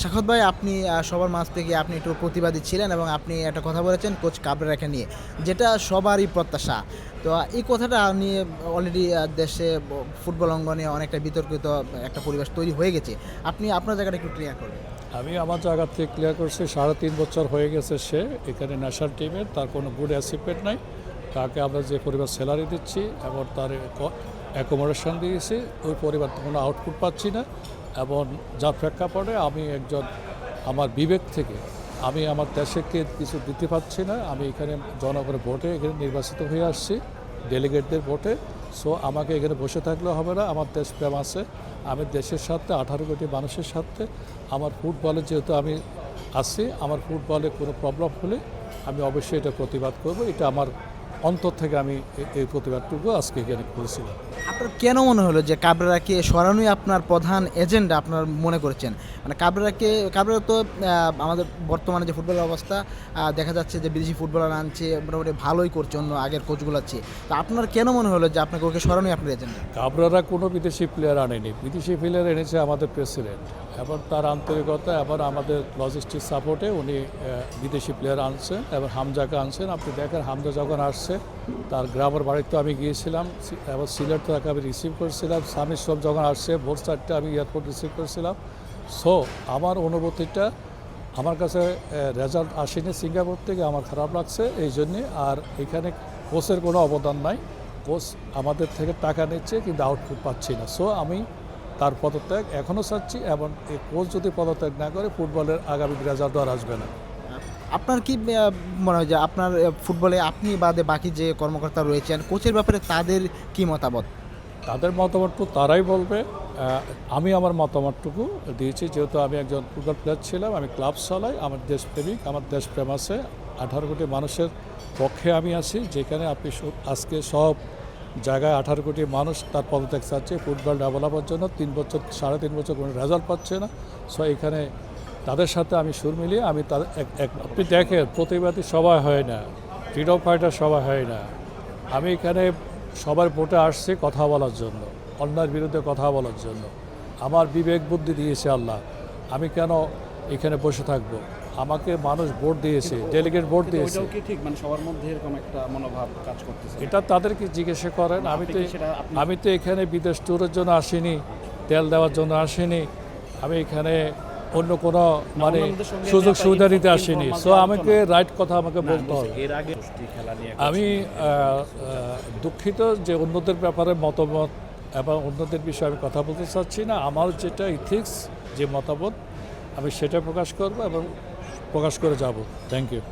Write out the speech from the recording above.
শাখত ভাই, আপনি সবার মাঝ থেকে আপনি একটু প্রতিবাদী ছিলেন এবং আপনি একটা কথা বলেছেন কোচ কাবরেরাকে নিয়ে, যেটা সবারই প্রত্যাশা। তো এই কথাটা নিয়ে অলরেডি দেশে ফুটবল অঙ্গনে অনেকটা বিতর্কিত একটা পরিবেশ তৈরি হয়ে গেছে। আপনি আপনার জায়গাটা একটু ক্লিয়ার করবেন আমি আমার জায়গা থেকে ক্লিয়ার করছি, সাড়ে তিন বছর হয়ে গেছে সে, এখানে ন্যাশনাল টিমের তার কোনো গুড অ্যাচিভমেন্ট নাই। তাকে আমরা যে পরিবার স্যালারি দিচ্ছি এবং তার অ্যাকোমোডেশন দিয়েছি, ওই পরিবার থেকে কোনো আউটপুট পাচ্ছি না। এবং যার প্রেক্ষাপটে আমি একজন, আমার বিবেক থেকে আমি আমার দেশকে কিছু দিতে পারছি না। আমি এখানে জনগণের ভোটে এখানে নির্বাচিত হয়ে আসছি ডেলিগেটদের ভোটে। সো আমাকে এখানে বসে থাকলে হবে না। আমার দেশপ্রেম আছে। আমি দেশের সাথে আঠারো কোটি মানুষের সাথে আমার ফুটবলে যেহেতু আমি আছি, আমার ফুটবলে কোনো প্রবলেম হলে আমি অবশ্যই এটা প্রতিবাদ করব। এটা আমার অন্তর থেকে আমি এই প্রতিবাদটুকু আজকে এখানে করেছিলাম। আপনার কেন মনে হলো যে কাবরেরাকে সরানোই আপনার প্রধান এজেন্ডা আপনার মনে করেছেন? মানে কাবরেরাকে কাবরেরা তো আমাদের বর্তমানে যে ফুটবলের অবস্থা দেখা যাচ্ছে যে বিদেশি ফুটবলার আনছে মোটামুটি ভালোই করছে অন্য আগের কোচগুলো আছে। তো আপনার কেন মনে হলো যে আপনাকে ওকে সরানোই আপনার এজেন্ডা? কাবরারা কোনো বিদেশি প্লেয়ার আনেনি। বিদেশি প্লেয়ার এনেছে আমাদের প্রেসিডেন্ট এবং তার আন্তরিকতা এবং আমাদের লজিস্টিক সাপোর্টে উনি বিদেশি প্লেয়ার আনছেন এবং হামজাকে আনছেন। আপনি দেখেন হামজা যখন আসছে তার গ্রামের বাড়িতে আমি গিয়েছিলাম, সি- এবং সিলেট থেকে আমি রিসিভ করেছিলাম। স্বামী সব যখন আসছে, ভোর চারটে আমি এয়ারপোর্ট রিসিভ করেছিলাম। সো আমার অনুভূতিটা আমার কাছে রেজাল্ট আসেনি সিঙ্গাপুর থেকে, আমার খারাপ লাগছে এই জন্যে। আর এখানে কোচের কোনো অবদান নাই। কোচ আমাদের থেকে টাকা নিচ্ছে, কিন্তু আউটপুট পাচ্ছি না। সো আমি তার পদত্যাগ এখনও চাচ্ছি, এবং এই কোচ যদি পদত্যাগ না করে, ফুটবলের আগামী রেজাল্ট আর আসবে না। আপনার কি মনে হয় যে আপনার ফুটবলে আপনি বাদে বাকি যে কর্মকর্তা রয়েছেন, কোচের ব্যাপারে তাদের কি মতামত? তাদের মতামতটুকু তারাই বলবে। আমি আমার মতামতটুকু দিয়েছি। যেহেতু আমি একজন ফুটবল প্লেয়ার ছিলাম, আমি ক্লাব চালাই আমার দেশপ্রেমিক, আমার দেশপ্রেম আছে। আঠারো কোটি মানুষের পক্ষে আমি আছি, যেখানে আপনি আজকে সব জায়গায় আঠারো কোটি মানুষ তার পদত্যাগ চাচ্ছে। ফুটবল ডেভেলপের জন্য তিন বছর, সাড়ে তিন বছর কোনো রেজাল্ট পাচ্ছে না। সো এখানে তাদের সাথে আমি সুর মিলিয়ে আমি তাদের এক- এক- আপনি দেখেন প্রতিবাদী সবাই হয় না ফ্রিডম ফাইটার সবাই হয় না। আমি এখানে সবার ভোটে আসছি কথা বলার জন্য অন্যায়ের বিরুদ্ধে কথা বলার জন্য। আমার বিবেক বুদ্ধি দিয়েছে আল্লাহ আমি কেন এখানে বসে থাকব? আমাকে মানুষ ভোট দিয়েছে ডেলিগেট ভোট দিয়েছে। কি ঠিক? মানে সবার মধ্যে এরকম একটা মনোভাব কাজ করতেছে। এটা তাদেরকে জিজ্ঞাসা করেন আমি তো আমি তো এখানে বিদেশ ট্যুরের জন্য আসিনি তেল দেওয়ার জন্য আসিনি। আমি এখানে অন্য কোনো মানে সুযোগ সুবিধা নিতে আসেনি। সো আমাকে রাইট কথা আমাকে বলতে হবে। বলছি, এর আগে গোষ্ঠী খেলা নিয়ে আমি দুঃখিত যে অন্যদের ব্যাপারে মতামত এবং অন্যদের বিষয়ে আমি কথা বলতে চাচ্ছি না। আমার যেটা ইথিক্স যে মতামত আমি সেটা প্রকাশ করব এবং প্রকাশ করে যাব। Thank you